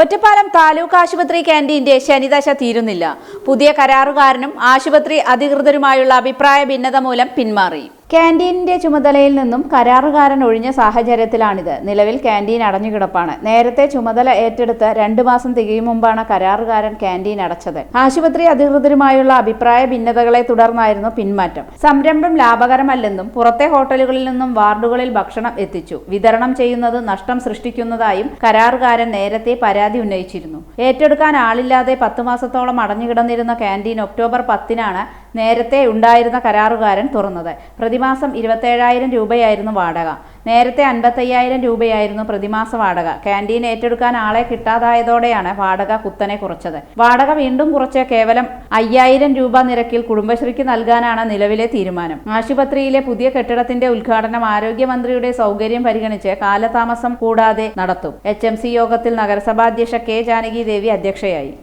ഒറ്റപ്പാലം താലൂക്ക് ആശുപത്രി ക്യാന്റീന്റെ ശനിദശ തീരുന്നില്ല. പുതിയ കരാറുകാരനും ആശുപത്രി അധികൃതരുമായുള്ള അഭിപ്രായ ഭിന്നത മൂലം പിന്മാറി. ക്യാന്റീനിന്റെ ചുമതലയിൽ നിന്നും കരാറുകാരൻ ഒഴിഞ്ഞ സാഹചര്യത്തിലാണിത്. നിലവിൽ ക്യാന്റീൻ അടഞ്ഞുകിടപ്പാണ്. നേരത്തെ ചുമതല ഏറ്റെടുത്ത് രണ്ടു മാസം തികയും മുമ്പാണ് കരാറുകാരൻ ക്യാന്റീൻ അടച്ചത്. ആശുപത്രി അധികൃതരുമായുള്ള അഭിപ്രായ ഭിന്നതകളെ തുടർന്നായിരുന്നു പിന്മാറ്റം. സംരംഭം ലാഭകരമല്ലെന്നും പുറത്തെ ഹോട്ടലുകളിൽ നിന്നും വാർഡുകളിൽ ഭക്ഷണം എത്തിച്ചു. വിതരണം ചെയ്യുന്നത് നഷ്ടം സൃഷ്ടിക്കുന്നതായും കരാറുകാരൻ നേരത്തെ പരാതി ഉന്നയിച്ചിരുന്നു. ഏറ്റെടുക്കാൻ ആളില്ലാതെ പത്തു മാസത്തോളം അടഞ്ഞുകിടന്നിരുന്ന ക്യാന്റീൻ ഒക്ടോബർ പത്തിനാണ് നേരത്തെ ഉണ്ടായിരുന്ന കരാറുകാരൻ തുറന്നത്. പ്രതിമാസം ഇരുപത്തേഴായിരം രൂപയായിരുന്നു വാടക. നേരത്തെ അൻപത്തയ്യായിരം രൂപയായിരുന്നു പ്രതിമാസ വാടക. ക്യാന്റീൻ ഏറ്റെടുക്കാൻ ആളെ കിട്ടാതായതോടെയാണ് വാടക കുത്തനെ കുറച്ചത്. വാടക വീണ്ടും കുറച്ച് കേവലം അയ്യായിരം രൂപ നിരക്കിൽ കുടുംബശ്രീക്ക് നൽകാനാണ് നിലവിലെ തീരുമാനം. ആശുപത്രിയിലെ പുതിയ കെട്ടിടത്തിന്റെ ഉദ്ഘാടനം ആരോഗ്യമന്ത്രിയുടെ സൗകര്യം പരിഗണിച്ച് കാലതാമസം കൂടാതെ നടത്തും. എച്ച് യോഗത്തിൽ നഗരസഭാധ്യക്ഷ കെ ജാനകി ദേവി അധ്യക്ഷയായി.